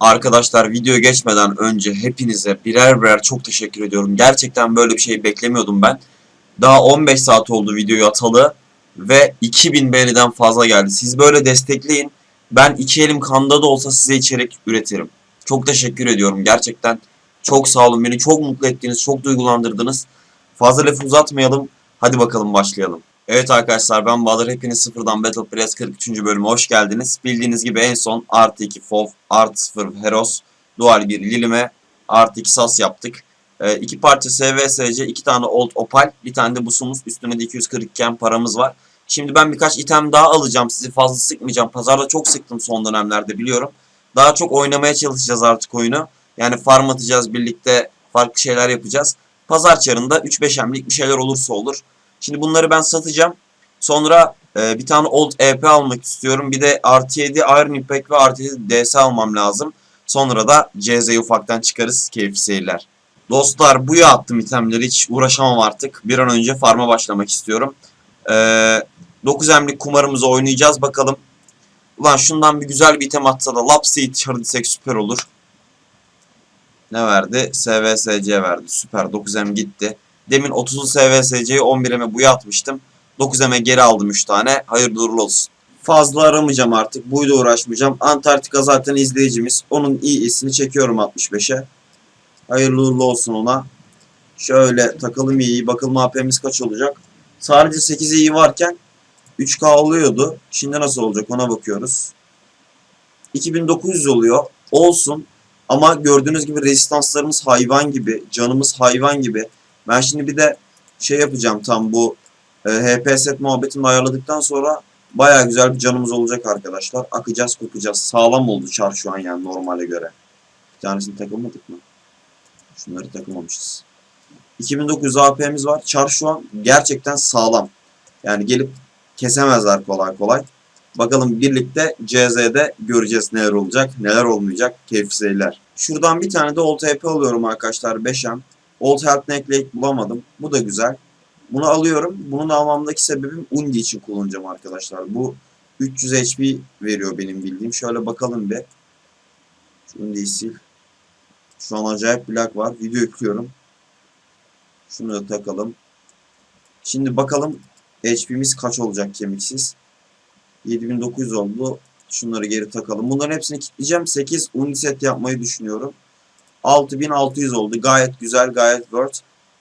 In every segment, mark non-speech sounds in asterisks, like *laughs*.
Arkadaşlar video geçmeden önce hepinize birer birer çok teşekkür ediyorum. Gerçekten böyle bir şey beklemiyordum ben. Daha 15 saat oldu videoyu atalı ve 2000 beğeniden fazla geldi. Siz böyle destekleyin. Ben iki elim kanda da olsa size içerik üretirim. Çok teşekkür ediyorum. Gerçekten çok sağ olun. Beni çok mutlu ettiniz. Çok duygulandırdınız. Fazla lafı uzatmayalım. Hadi bakalım başlayalım. Evet arkadaşlar ben Bahadır. Hepiniz sıfırdan Battle Press 43. bölüme hoş geldiniz. Bildiğiniz gibi en son artı 2 FOV, artı 0 Heros, dual 1 Lilime, artı 2 SAS yaptık. Ee, iki parça SVSC, iki tane Old Opal, bir tane de busumuz. Üstüne de 240 iken paramız var. Şimdi ben birkaç item daha alacağım. Sizi fazla sıkmayacağım. Pazarda çok sıktım son dönemlerde biliyorum. Daha çok oynamaya çalışacağız artık oyunu. Yani farm atacağız birlikte farklı şeyler yapacağız. Pazar çarında 3-5 emlik bir şeyler olursa olur. Şimdi bunları ben satacağım. Sonra e, bir tane Old EP almak istiyorum. Bir de artı 7 Iron Impact ve artı 7 DS almam lazım. Sonra da CZ'yi ufaktan çıkarız. Keyifli seyirler. Dostlar buya attım itemleri. Hiç uğraşamam artık. Bir an önce farma başlamak istiyorum. Ee, 9 emlik kumarımızı oynayacağız bakalım. Ulan şundan bir güzel bir item atsa da Lapseed çardıysek süper olur. Ne verdi? SVSC verdi. Süper. 9M gitti. Demin 30'lu SVSC'yi 11'e buya atmıştım. 9M'e geri aldım 3 tane. Hayırlı uğurlu olsun. Fazla aramayacağım artık. Buyla uğraşmayacağım. Antarktika zaten izleyicimiz. Onun iyisini çekiyorum 65'e. Hayırlı uğurlu olsun ona. Şöyle takalım iyi. Bakalım AP'miz kaç olacak. Sadece 8 iyi varken 3K oluyordu. Şimdi nasıl olacak ona bakıyoruz. 2900 oluyor. Olsun. Ama gördüğünüz gibi rezistanslarımız hayvan gibi. Canımız hayvan gibi. Ben şimdi bir de şey yapacağım tam bu e, HP set muhabbetini ayarladıktan sonra baya güzel bir canımız olacak arkadaşlar. Akacağız kokacağız. Sağlam oldu çar şu an yani normale göre. Bir tanesini takılmadık mı? Şunları takılmamışız. 2900 AP'miz var. Çar şu an gerçekten sağlam. Yani gelip kesemezler kolay kolay. Bakalım birlikte CZ'de göreceğiz neler olacak, neler olmayacak. Keyifli seyirler. Şuradan bir tane de Old HP alıyorum arkadaşlar 5M. Old Health Necklake bulamadım. Bu da güzel. Bunu alıyorum. Bunun almamdaki sebebim Undi için kullanacağım arkadaşlar. Bu 300 HP veriyor benim bildiğim. Şöyle bakalım bir. Undi'yi sil. Şu an acayip bir lag var. Video yüklüyorum. Şunu da takalım. Şimdi bakalım HP'miz kaç olacak kemiksiz. 7900 oldu. Şunları geri takalım. Bunların hepsini kilitleyeceğim. 8 uniset yapmayı düşünüyorum. 6600 oldu. Gayet güzel, gayet worth.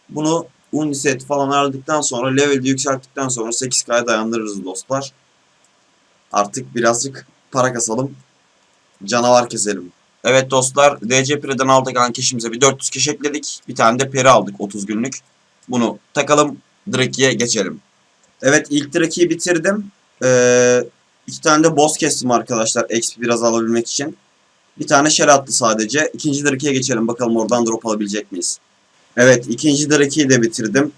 Bunu uniset falan aradıktan sonra level'de yükselttikten sonra 8K'ya dayandırırız dostlar. Artık birazcık para kasalım. Canavar keselim. Evet dostlar DC Pre'den aldık kalan keşimize bir 400 keş ekledik. Bir tane de peri aldık 30 günlük. Bunu takalım. Draki'ye geçelim. Evet ilk Draki'yi bitirdim. Ee, iki tane de boss kestim arkadaşlar XP biraz alabilmek için. Bir tane shell attı sadece. İkinci Draki'ye geçelim bakalım oradan drop alabilecek miyiz? Evet ikinci Draki'yi de bitirdim.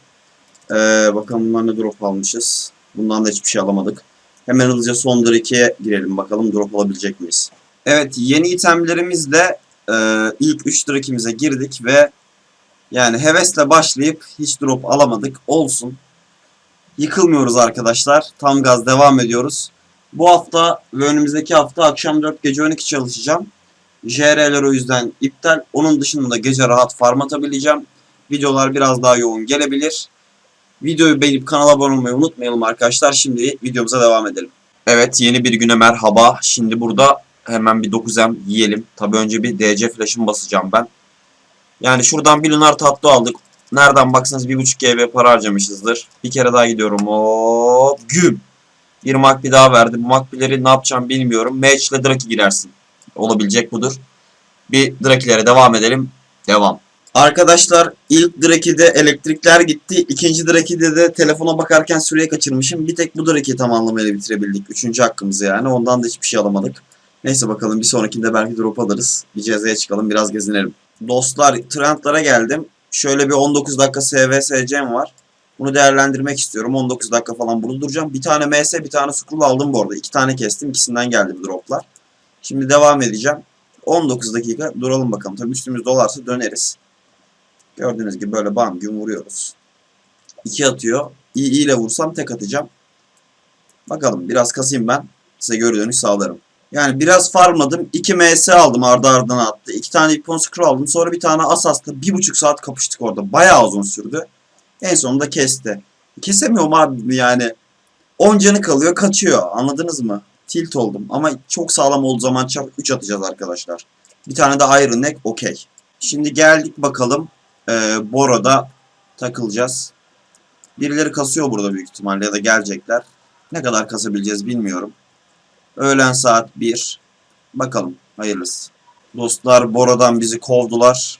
Ee, bakalım bundan ne drop almışız. Bundan da hiçbir şey alamadık. Hemen hızlıca son Draki'ye girelim bakalım drop alabilecek miyiz? Evet yeni itemlerimizle e, ilk 3 Draki'mize girdik ve yani hevesle başlayıp hiç drop alamadık. Olsun. Yıkılmıyoruz arkadaşlar. Tam gaz devam ediyoruz. Bu hafta ve önümüzdeki hafta akşam 4 gece 12 çalışacağım. JR'ler o yüzden iptal. Onun dışında gece rahat farm atabileceğim. Videolar biraz daha yoğun gelebilir. Videoyu beğenip kanala abone olmayı unutmayalım arkadaşlar. Şimdi videomuza devam edelim. Evet yeni bir güne merhaba. Şimdi burada hemen bir 9M yiyelim. Tabi önce bir DC flash'ımı basacağım ben. Yani şuradan bir lunar tatlı aldık. Nereden baksanız 1.5 GB para harcamışızdır. Bir kere daha gidiyorum. Hop güm. Bir makbi daha verdi. Bu makbileri ne yapacağım bilmiyorum. Match ile Draki girersin. Olabilecek budur. Bir Draki'lere devam edelim. Devam. Arkadaşlar ilk Draki'de elektrikler gitti. İkinci Draki'de de telefona bakarken süreyi kaçırmışım. Bir tek bu Draki'yi tam anlamıyla bitirebildik. Üçüncü hakkımız yani. Ondan da hiçbir şey alamadık. Neyse bakalım bir sonrakinde belki drop alırız. Bir cezaya çıkalım biraz gezinelim. Dostlar trendlara geldim. Şöyle bir 19 dakika SVSC'm var. Bunu değerlendirmek istiyorum. 19 dakika falan bunu duracağım. Bir tane MS bir tane scroll aldım bu arada. İki tane kestim. İkisinden geldi bu droplar. Şimdi devam edeceğim. 19 dakika duralım bakalım. Tabii üstümüz dolarsa döneriz. Gördüğünüz gibi böyle bam gün vuruyoruz. 2 atıyor. İyi ile vursam tek atacağım. Bakalım biraz kasayım ben. Size geri dönüş sağlarım. Yani biraz farmladım. 2 MS aldım ardı ardına attı. 2 tane Ipon Scroll aldım. Sonra bir tane Asas'ta 1,5 saat kapıştık orada. Bayağı uzun sürdü. En sonunda kesti. Kesemiyorum abi yani. 10 canı kalıyor kaçıyor. Anladınız mı? Tilt oldum. Ama çok sağlam olduğu zaman çarp 3 atacağız arkadaşlar. Bir tane de Iron Neck okey. Şimdi geldik bakalım. Ee, Boro'da takılacağız. Birileri kasıyor burada büyük ihtimalle ya da gelecekler. Ne kadar kasabileceğiz bilmiyorum. Öğlen saat 1. Bakalım. Hayırlısı. Dostlar Boro'dan bizi kovdular.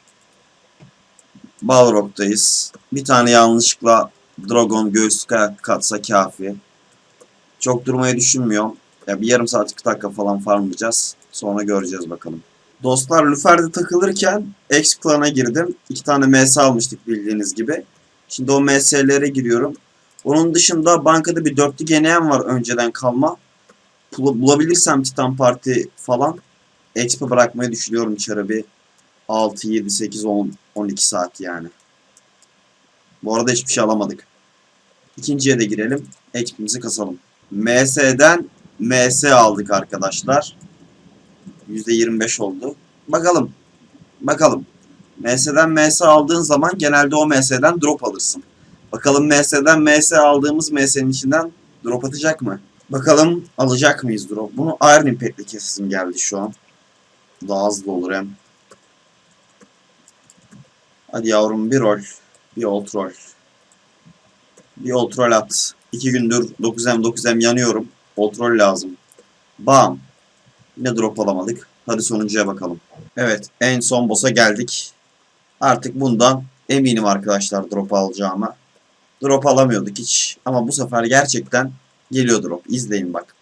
Balrog'dayız. Bir tane yanlışlıkla Dragon göğüs katsa kafi. Çok durmayı düşünmüyorum. Ya bir yarım saat 40 dakika falan farmlayacağız. Sonra göreceğiz bakalım. Dostlar Lufer'de takılırken X Clan'a girdim. İki tane MS almıştık bildiğiniz gibi. Şimdi o MS'lere giriyorum. Onun dışında bankada bir dörtlü GNM var önceden kalma. Bul- Bulabilirsem Titan Parti falan XP bırakmayı düşünüyorum içeri bir 6, 7, 8, 10, 12 saat yani. Bu arada hiçbir şey alamadık. İkinciye de girelim. XP'mizi kasalım. MS'den MS aldık arkadaşlar. %25 oldu. Bakalım. Bakalım. MS'den MS aldığın zaman genelde o MS'den drop alırsın. Bakalım MS'den MS aldığımız MS'nin içinden drop atacak mı? Bakalım alacak mıyız drop? Bunu Iron Impact'le kesim geldi şu an. Daha hızlı olur hem. Hadi yavrum bir rol. Bir old roll. Bir old roll at. İki gündür 9M 9M yanıyorum. Roll lazım. Bam. Yine drop alamadık. Hadi sonuncuya bakalım. Evet en son boss'a geldik. Artık bundan eminim arkadaşlar drop alacağıma. Drop alamıyorduk hiç. Ama bu sefer gerçekten geliyor drop. İzleyin bak.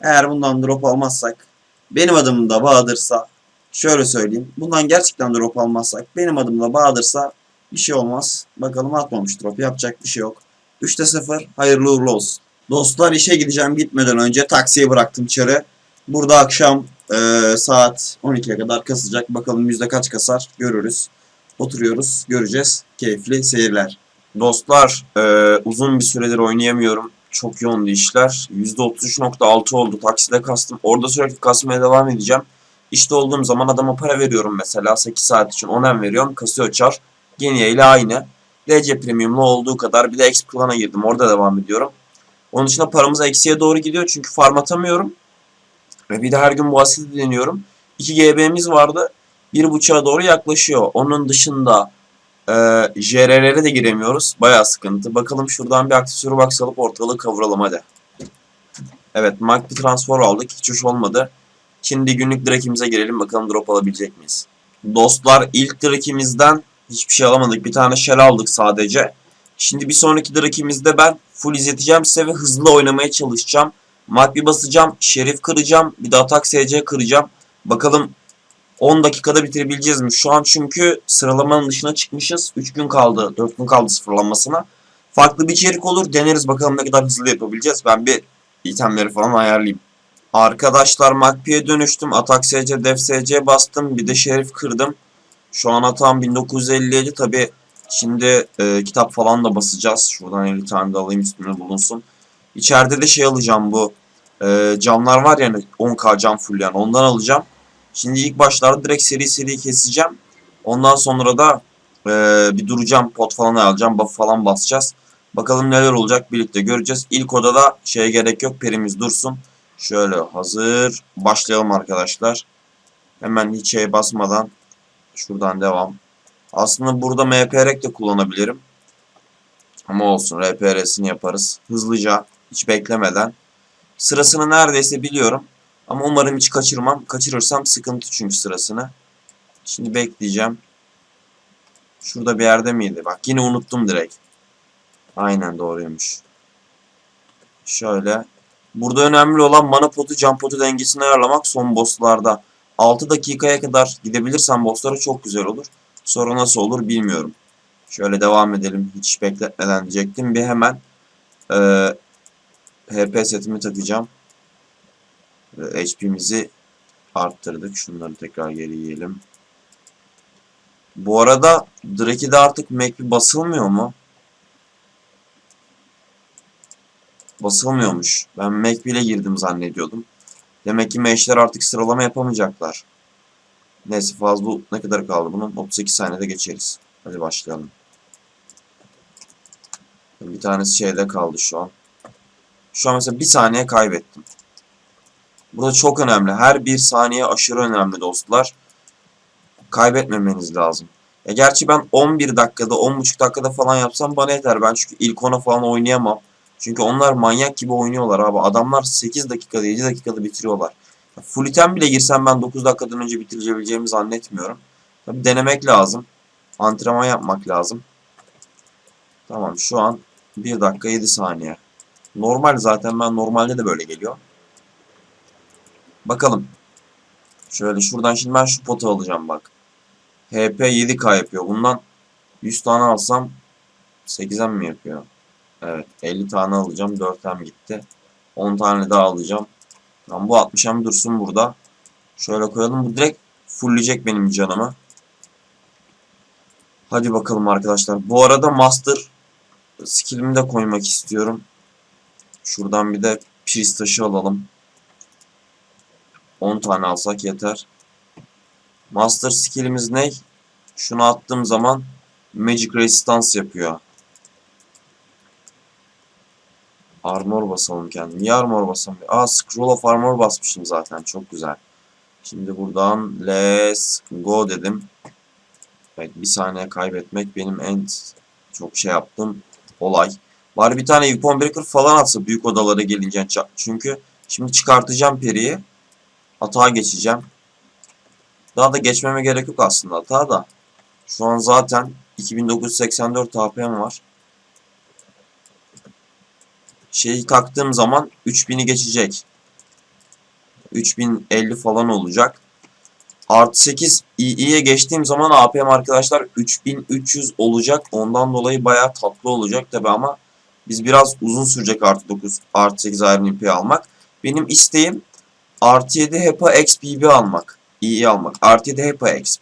Eğer bundan drop almazsak benim adım da Bahadır'sa şöyle söyleyeyim. Bundan gerçekten drop almazsak benim adım da Bahadır'sa bir şey olmaz. Bakalım atmamış drop. Yapacak bir şey yok. 3'te 0. Hayırlı uğurlu olsun. Dostlar işe gideceğim gitmeden önce taksiye bıraktım içeri. Burada akşam eee, saat 12'ye kadar kasacak. Bakalım yüzde kaç kasar görürüz. Oturuyoruz göreceğiz. Keyifli seyirler. Dostlar eee, uzun bir süredir oynayamıyorum. Çok yoğundu işler. %33.6 oldu. Takside kastım. Orada sürekli kasmaya devam edeceğim. İşte olduğum zaman adama para veriyorum mesela. 8 saat için 10 veriyorum. Kasıyor çar. Geniye ile aynı. DC Premium'lu olduğu kadar bir de Exp Clan'a girdim. Orada devam ediyorum. Onun dışında paramız eksiye doğru gidiyor çünkü farm atamıyorum. Ve bir de her gün bu asidi deniyorum. 2 GB'miz vardı. 1.5'a doğru yaklaşıyor. Onun dışında e, JR'lere de giremiyoruz. Bayağı sıkıntı. Bakalım şuradan bir aksesuarı box alıp ortalığı kavuralım hadi. Evet Mark bir transfer aldık. Hiç hoş olmadı. Şimdi günlük drakimize girelim. Bakalım drop alabilecek miyiz? Dostlar ilk drakimizden hiçbir şey alamadık. Bir tane shell aldık sadece. Şimdi bir sonraki drakimizde ben full izleteceğim size ve hızlı oynamaya çalışacağım. Makbi basacağım, şerif kıracağım, bir de atak SC kıracağım. Bakalım 10 dakikada bitirebileceğiz mi? Şu an çünkü sıralamanın dışına çıkmışız. 3 gün kaldı, 4 gün kaldı sıfırlanmasına. Farklı bir içerik olur. Deneriz bakalım ne kadar hızlı yapabileceğiz. Ben bir itemleri falan ayarlayayım. Arkadaşlar Makbi'ye dönüştüm. Atak SC, Def SC bastım. Bir de şerif kırdım. Şu an atağım 1957 tabi. Şimdi e, kitap falan da basacağız. Şuradan 50 tane de alayım üstüne bulunsun. İçeride de şey alacağım bu. E, camlar var yani 10k cam full yani ondan alacağım. Şimdi ilk başlarda direkt seri seri keseceğim. Ondan sonra da e, bir duracağım pot falan alacağım. Buff falan basacağız. Bakalım neler olacak birlikte göreceğiz. İlk odada şeye gerek yok. Perimiz dursun. Şöyle hazır. Başlayalım arkadaşlar. Hemen hiç şey basmadan şuradan devam. Aslında burada MPRek de kullanabilirim. Ama olsun RPR'sini yaparız. Hızlıca hiç beklemeden. Sırasını neredeyse biliyorum. Ama umarım hiç kaçırmam. Kaçırırsam sıkıntı çünkü sırasını. Şimdi bekleyeceğim. Şurada bir yerde miydi? Bak yine unuttum direkt. Aynen doğruymuş. Şöyle. Burada önemli olan mana potu, can potu dengesini ayarlamak son bosslarda. 6 dakikaya kadar gidebilirsem bosslara çok güzel olur. Sonra nasıl olur bilmiyorum. Şöyle devam edelim. Hiç bekletmeden diyecektim. Bir hemen e, HP setimi takacağım. E, HP'mizi arttırdık. Şunları tekrar geri yiyelim. Bu arada Drake'de artık Mac'li basılmıyor mu? Basılmıyormuş. Ben Mac'li ile girdim zannediyordum. Demek ki meşler artık sıralama yapamayacaklar. Neyse fazla ne kadar kaldı bunun? 38 saniyede geçeriz. Hadi başlayalım. Bir tanesi şeyde kaldı şu an. Şu an mesela bir saniye kaybettim. Burada çok önemli. Her bir saniye aşırı önemli dostlar. Kaybetmemeniz lazım. Ya gerçi ben 11 dakikada, 10.5 dakikada falan yapsam bana yeter. Ben çünkü ilk ona falan oynayamam. Çünkü onlar manyak gibi oynuyorlar abi. Adamlar 8 dakikada, 7 dakikada bitiriyorlar. Full item bile girsem ben 9 dakikadan önce bitirebileceğimi zannetmiyorum. Tabi denemek lazım. Antrenman yapmak lazım. Tamam şu an 1 dakika 7 saniye. Normal zaten ben normalde de böyle geliyor. Bakalım. Şöyle şuradan şimdi ben şu potu alacağım bak. HP 7K yapıyor. Bundan 100 tane alsam 8'em mi yapıyor? Evet 50 tane alacağım. 4'em gitti. 10 tane daha alacağım. Tamam bu 60'em dursun burada. Şöyle koyalım. Bu direkt fullleyecek benim canımı. Hadi bakalım arkadaşlar. Bu arada master skillimi de koymak istiyorum. Şuradan bir de priest taşı alalım. 10 tane alsak yeter. Master skillimiz ne? Şunu attığım zaman Magic Resistance yapıyor. Armor basalım kendim. Niye armor basalım? Aa Scroll of Armor basmışım zaten. Çok güzel. Şimdi buradan Let's Go dedim. Evet bir saniye kaybetmek benim en çok şey yaptığım olay. Bari bir tane Weapon Breaker falan atsa büyük odalara gelince. Çünkü şimdi çıkartacağım periyi. Atağa geçeceğim. Daha da geçmeme gerek yok aslında hata da. Şu an zaten 2984 HP'm var. Şeyi taktığım zaman 3000'i geçecek. 3050 falan olacak. Artı 8 İ'ye geçtiğim zaman APM arkadaşlar 3300 olacak. Ondan dolayı bayağı tatlı olacak tabi ama biz biraz uzun sürecek artı 9 artı 8 Iron almak. Benim isteğim artı 7 HEPA XPB almak. İyi almak. Artı 7 HEPA X.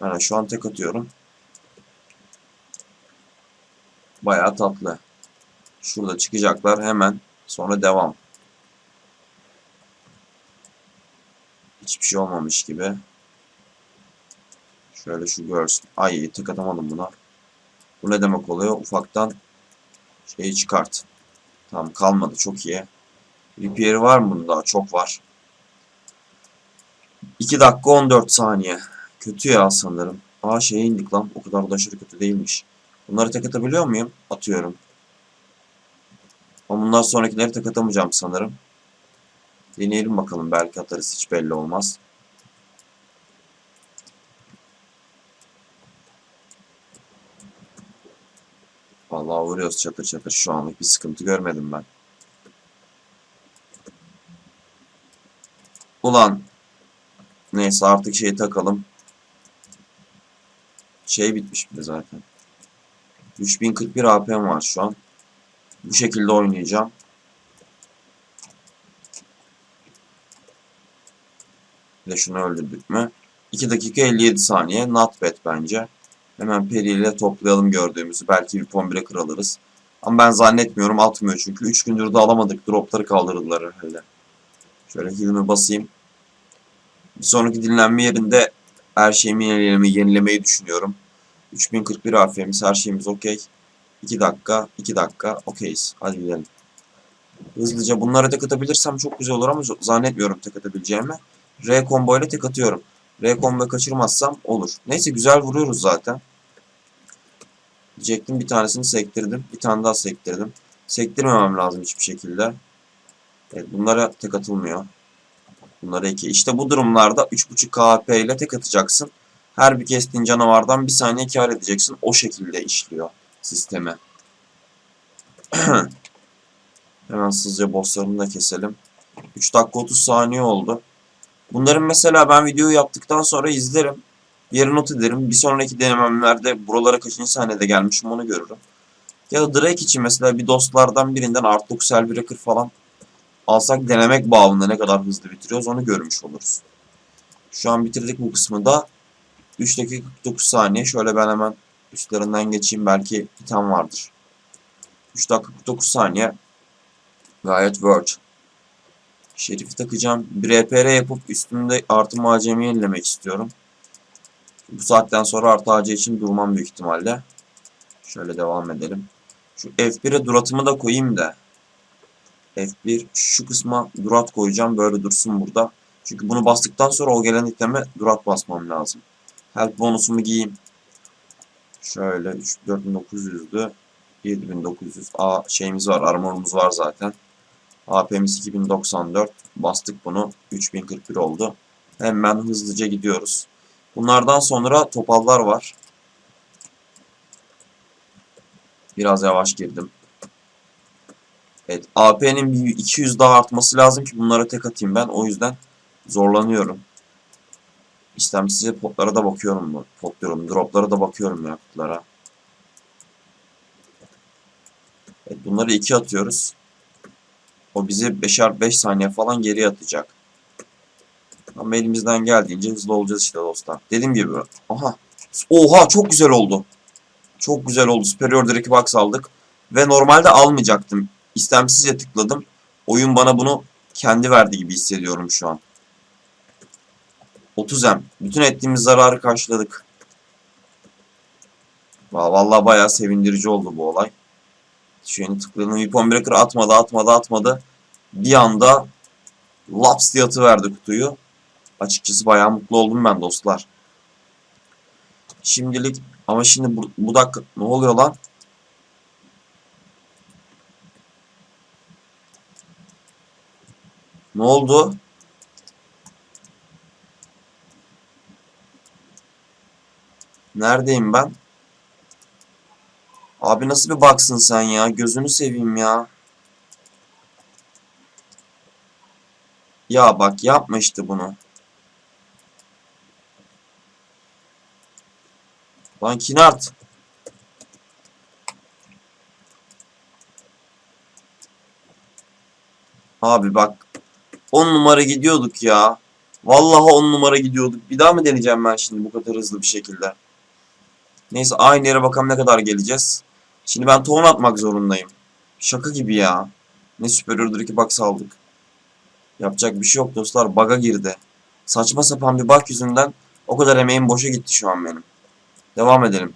Yani şu an tek atıyorum. Bayağı tatlı. Şurada çıkacaklar hemen. Sonra devam. Hiçbir şey olmamış gibi. Şöyle şu görsün. Ay tek atamadım buna. Bu ne demek oluyor? Ufaktan şeyi çıkart. Tamam kalmadı. Çok iyi. Repair var mı bunda? Çok var. 2 dakika 14 saniye. Kötü ya sanırım. Aa şeye indik lan. O kadar da aşırı kötü değilmiş. Bunları tek atabiliyor muyum? Atıyorum. Ama bundan sonrakileri tek atamayacağım sanırım. Deneyelim bakalım. Belki atarız. Hiç belli olmaz. Vallahi vuruyoruz çatır çatır. Şu anlık bir sıkıntı görmedim ben. Ulan. Neyse artık şeyi takalım. Şey bitmiş bile zaten. 3041 AP'm var şu an. Bu şekilde oynayacağım. De şunu öldürdük mü? 2 dakika 57 saniye. Not bad bence. Hemen Peri ile toplayalım gördüğümüzü. Belki bir Pombreaker alırız. Ama ben zannetmiyorum atmıyor çünkü. 3 gündür de alamadık. Dropları kaldırdılar herhalde. Şöyle heal'imi basayım. Bir sonraki dinlenme yerinde her şeyimi yenilemeyi, yenilemeyi düşünüyorum. 3041 AF'miz her şeyimiz okey. 2 dakika, 2 dakika okeyiz. Hadi gidelim. Hızlıca bunlara tek atabilirsem çok güzel olur ama zannetmiyorum tek atabileceğimi. R combo ile tek atıyorum. R combo kaçırmazsam olur. Neyse güzel vuruyoruz zaten. Diyecektim bir tanesini sektirdim. Bir tane daha sektirdim. Sektirmemem lazım hiçbir şekilde. Evet bunlara tek atılmıyor. Bunlara 2. İşte bu durumlarda 3.5 KP ile tek atacaksın. Her bir kestiğin canavardan bir saniye kar edeceksin. O şekilde işliyor sisteme. *clears throat* Hemen hızlıca bosslarını da keselim. 3 dakika 30 saniye oldu. Bunların mesela ben videoyu yaptıktan sonra izlerim. Yeri not ederim. Bir sonraki denememlerde buralara kaçıncı saniyede gelmişim onu görürüm. Ya da Drake için mesela bir dostlardan birinden Art 9 Breaker falan alsak denemek bağımında ne kadar hızlı bitiriyoruz onu görmüş oluruz. Şu an bitirdik bu kısmı da. 3 dakika 49 saniye. Şöyle ben hemen üstlerinden geçeyim. Belki item vardır. 3 dakika 49 saniye. Gayet word. Şerif'i takacağım. Bir RPR yapıp üstünde artı malzeme yenilemek istiyorum. Bu saatten sonra artı AC için durmam büyük ihtimalle. Şöyle devam edelim. Şu F1'e duratımı da koyayım da. F1 şu kısma durat koyacağım. Böyle dursun burada. Çünkü bunu bastıktan sonra o gelen itleme durat basmam lazım. Health bonusumu giyeyim. Şöyle 3 4900'dü. 7900. A şeyimiz var, armorumuz var zaten. AP'miz 2094. Bastık bunu. 3041 oldu. Hemen hızlıca gidiyoruz. Bunlardan sonra topallar var. Biraz yavaş girdim. Evet, AP'nin bir 200 daha artması lazım ki bunlara tek atayım ben. O yüzden zorlanıyorum. İstemsiz potlara da bakıyorum? Pot diyorum. Droplara da bakıyorum ya potlara. Evet, bunları 2 atıyoruz. O bizi 5'er 5 saniye falan geri atacak. Ama elimizden geldiğince hızlı olacağız işte dostlar. Dediğim gibi. Aha. Oha çok güzel oldu. Çok güzel oldu. Superior Direct Box aldık. Ve normalde almayacaktım. İstemsizce tıkladım. Oyun bana bunu kendi verdi gibi hissediyorum şu an. 30M. Bütün ettiğimiz zararı karşıladık. Vallahi bayağı sevindirici oldu bu olay. Şu yeni tıkladım. Weapon Breaker atmadı atmadı atmadı. Bir anda laps diye atıverdi kutuyu. Açıkçası bayağı mutlu oldum ben dostlar. Şimdilik ama şimdi bu, bu dakika ne oluyor lan? Ne oldu? Neredeyim ben? Abi nasıl bir baksın sen ya? Gözünü seveyim ya. Ya bak yapma işte bunu. Lan Kinart. Abi bak. 10 numara gidiyorduk ya. Vallahi 10 numara gidiyorduk. Bir daha mı deneyeceğim ben şimdi bu kadar hızlı bir şekilde? Neyse aynı yere bakalım ne kadar geleceğiz. Şimdi ben ton atmak zorundayım. Şaka gibi ya. Ne Superior Drake'i box aldık. Yapacak bir şey yok dostlar. Bug'a girdi. Saçma sapan bir bug yüzünden o kadar emeğim boşa gitti şu an benim. Devam edelim.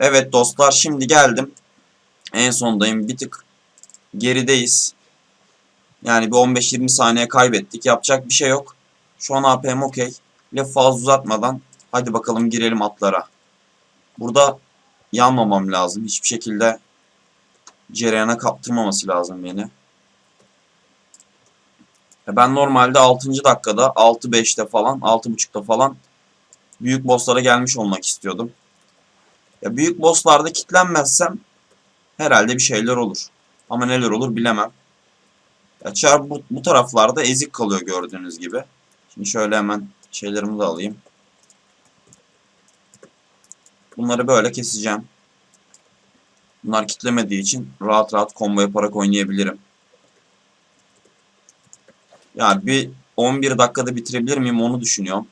Evet dostlar şimdi geldim. En sondayım. Bir tık gerideyiz. Yani bir 15-20 saniye kaybettik. Yapacak bir şey yok. Şu an APM okey. Laf fazla uzatmadan hadi bakalım girelim atlara. Burada yanmamam lazım. Hiçbir şekilde cereyana kaptırmaması lazım beni. Ben normalde 6. dakikada 6-5'te falan 6.5'ta falan büyük bosslara gelmiş olmak istiyordum. Ya büyük bosslarda kitlenmezsem herhalde bir şeyler olur. Ama neler olur bilemem. Ya çar bu, bu taraflarda ezik kalıyor gördüğünüz gibi. Şimdi şöyle hemen şeylerimi de alayım. Bunları böyle keseceğim. Bunlar kitlemediği için rahat rahat combo yaparak oynayabilirim. Yani bir 11 dakikada bitirebilir miyim onu düşünüyorum.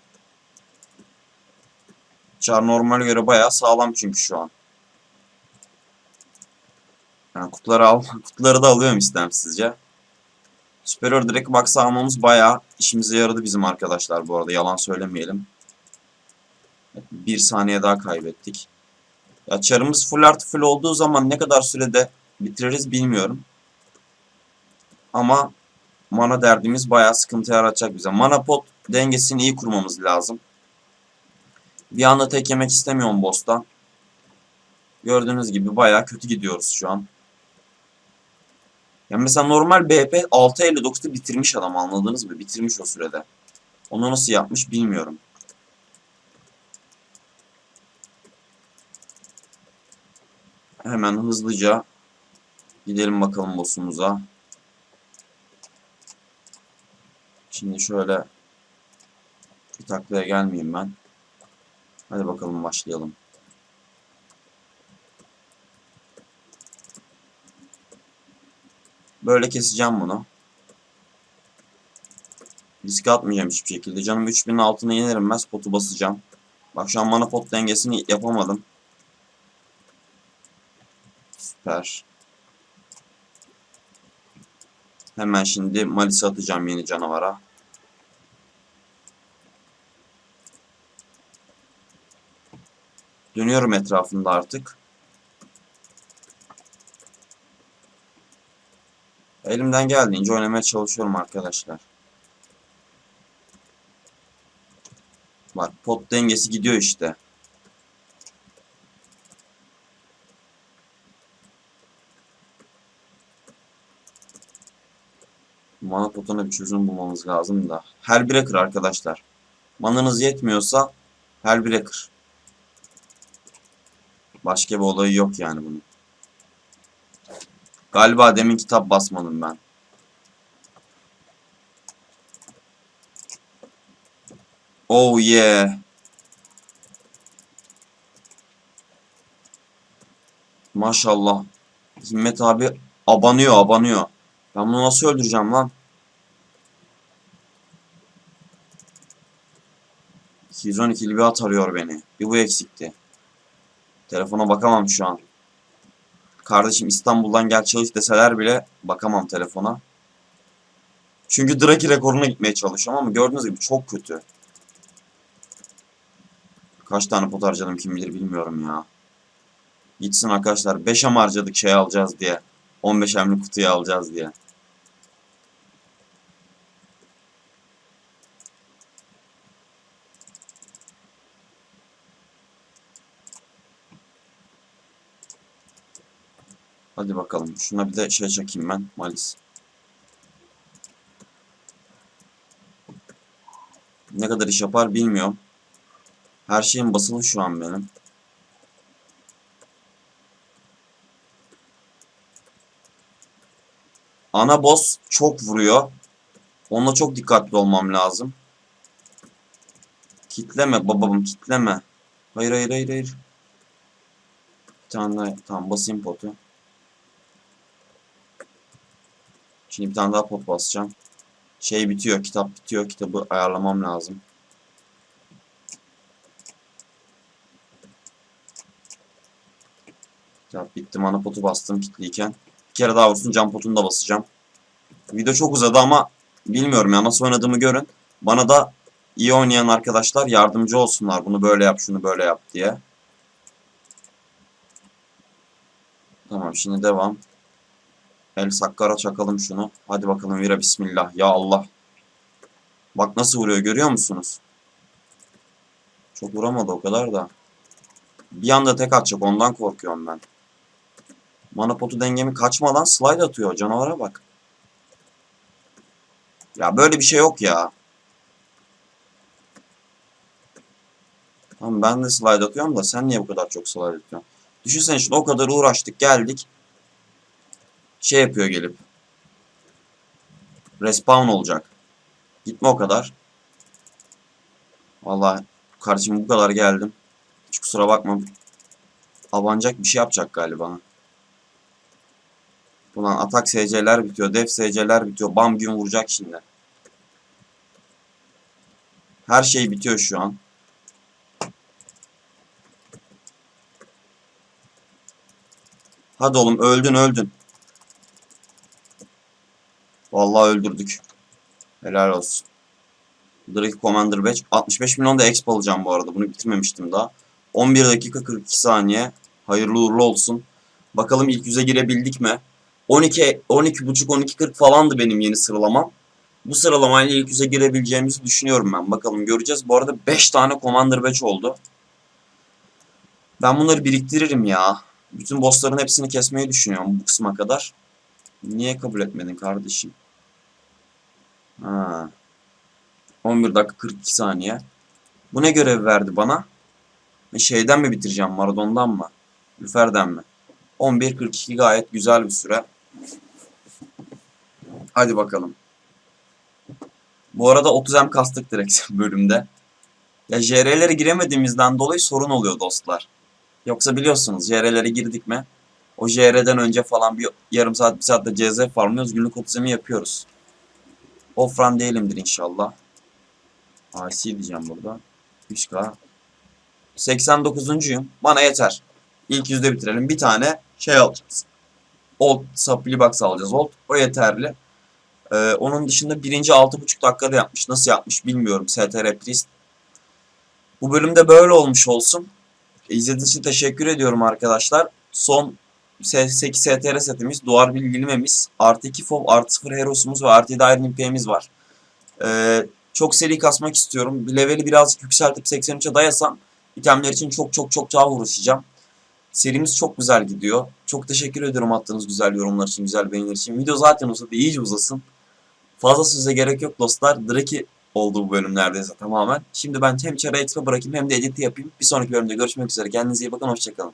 Char normale göre bayağı sağlam çünkü şu an. Yani kutuları, al, *laughs* kutuları da alıyorum istemsizce. Superior direkt box almamız bayağı işimize yaradı bizim arkadaşlar bu arada yalan söylemeyelim. Bir saniye daha kaybettik. Ya çarımız full artı full olduğu zaman ne kadar sürede bitiririz bilmiyorum. Ama mana derdimiz bayağı sıkıntı yaratacak bize. Mana pot dengesini iyi kurmamız lazım. Bir anda tek yemek istemiyorum boss'tan. Gördüğünüz gibi bayağı kötü gidiyoruz şu an. Yani mesela normal BP 6.59'da bitirmiş adam anladınız mı? Bitirmiş o sürede. Onu nasıl yapmış bilmiyorum. Hemen hızlıca gidelim bakalım boss'umuza. Şimdi şöyle bir taklaya gelmeyeyim ben. Hadi bakalım başlayalım. Böyle keseceğim bunu. Risk atmayacağım hiçbir şekilde. Canım 3000'in altına inerim ben spotu basacağım. Bak şu an mana pot dengesini yapamadım. Süper. Hemen şimdi Malis'i atacağım yeni canavara. Dönüyorum etrafında artık. Elimden geldiğince oynamaya çalışıyorum arkadaşlar. Bak pot dengesi gidiyor işte. Mana potuna bir çözüm bulmamız lazım da. Hellbreaker arkadaşlar. Mananız yetmiyorsa Hellbreaker. Başka bir olayı yok yani bunun. Galiba demin kitap basmadım ben. Oh yeah. Maşallah. Himmet abi abanıyor abanıyor. Ben bunu nasıl öldüreceğim lan? 212'li bir at arıyor beni. Bir bu eksikti. Telefona bakamam şu an. Kardeşim İstanbul'dan gel çalış deseler bile bakamam telefona. Çünkü Draki rekoruna gitmeye çalışıyorum ama gördüğünüz gibi çok kötü. Kaç tane pot harcadım kim bilir bilmiyorum ya. Gitsin arkadaşlar 5 am harcadık şey alacağız diye. 15 emli kutuyu alacağız diye. Hadi bakalım. Şuna bir de şey çekeyim ben. Malis. Ne kadar iş yapar bilmiyorum. Her şeyim basılı şu an benim. Ana boss çok vuruyor. Onunla çok dikkatli olmam lazım. Kitleme babam kitleme. Hayır hayır hayır hayır. Bir tane daha tamam basayım potu. Şimdi bir tane daha pot basacağım. Şey bitiyor, kitap bitiyor. Kitabı ayarlamam lazım. Kitap bitti. Mana potu bastım kitliyken. Bir kere daha vursun cam potunu da basacağım. Video çok uzadı ama bilmiyorum ya nasıl oynadığımı görün. Bana da iyi oynayan arkadaşlar yardımcı olsunlar. Bunu böyle yap, şunu böyle yap diye. Tamam şimdi devam. El Sakkara çakalım şunu. Hadi bakalım vira bismillah. Ya Allah. Bak nasıl vuruyor görüyor musunuz? Çok vuramadı o kadar da. Bir anda tek atacak ondan korkuyorum ben. Mana potu dengemi kaçmadan slide atıyor. Canavara bak. Ya böyle bir şey yok ya. Tamam ben de slide atıyorum da sen niye bu kadar çok slide atıyorsun? Düşünsene şimdi o kadar uğraştık geldik. Şey yapıyor gelip. Respawn olacak. Gitme o kadar. Vallahi kardeşim bu kadar geldim. Hiç kusura bakma. Abanacak bir şey yapacak galiba. Ulan atak SC'ler bitiyor. Def SC'ler bitiyor. Bam gün vuracak şimdi. Her şey bitiyor şu an. Hadi oğlum öldün öldün. Vallahi öldürdük. Helal olsun. Drake Commander 5. 65 milyon da exp alacağım bu arada. Bunu bitirmemiştim daha. 11 dakika 42 saniye. Hayırlı uğurlu olsun. Bakalım ilk yüze girebildik mi? 12 12 buçuk 12 40 falandı benim yeni sıralamam. Bu sıralamayla ilk yüze girebileceğimizi düşünüyorum ben. Bakalım göreceğiz. Bu arada 5 tane Commander 5 oldu. Ben bunları biriktiririm ya. Bütün bossların hepsini kesmeyi düşünüyorum bu kısma kadar. Niye kabul etmedin kardeşim? Ha. 11 dakika 42 saniye. Bu ne görev verdi bana? Şeyden mi bitireceğim? Maradon'dan mı? Lüfer'den mi? 11.42 gayet güzel bir süre. Hadi bakalım. Bu arada 30M kastık direkt *laughs* bölümde. Ya JR'lere giremediğimizden dolayı sorun oluyor dostlar. Yoksa biliyorsunuz JR'lere girdik mi? O JR'den önce falan bir yarım saat bir saatte CZ farmlıyoruz. Günlük 30M'i yapıyoruz. Offrun değilimdir inşallah. IC diyeceğim burada. 3K. 89'uncuyum. Bana yeter. İlk yüzde bitirelim. Bir tane şey alacağız. Old supply box alacağız. Old. O yeterli. Ee, onun dışında birinci 6.5 dakikada yapmış. Nasıl yapmış bilmiyorum. STR Priest. Bu bölümde böyle olmuş olsun. İzlediğiniz için teşekkür ediyorum arkadaşlar. Son 8 STR setimiz, duvar bilgilimemiz, artı 2 FOB, artı 0 Heros'umuz ve artı 7 Iron İmpey'imiz var. Ee, çok seri kasmak istiyorum. Bir leveli birazcık yükseltip 83'e dayasam itemler için çok çok çok daha uğraşacağım. Serimiz çok güzel gidiyor. Çok teşekkür ediyorum attığınız güzel yorumlar için, güzel beğeniler için. Video zaten uzadı, iyice uzasın. Fazla söze gerek yok dostlar. Draki oldu bu bölüm neredeyse tamamen. Şimdi ben hem Çara Expo bırakayım hem de editi yapayım. Bir sonraki bölümde görüşmek üzere. Kendinize iyi bakın, hoşçakalın.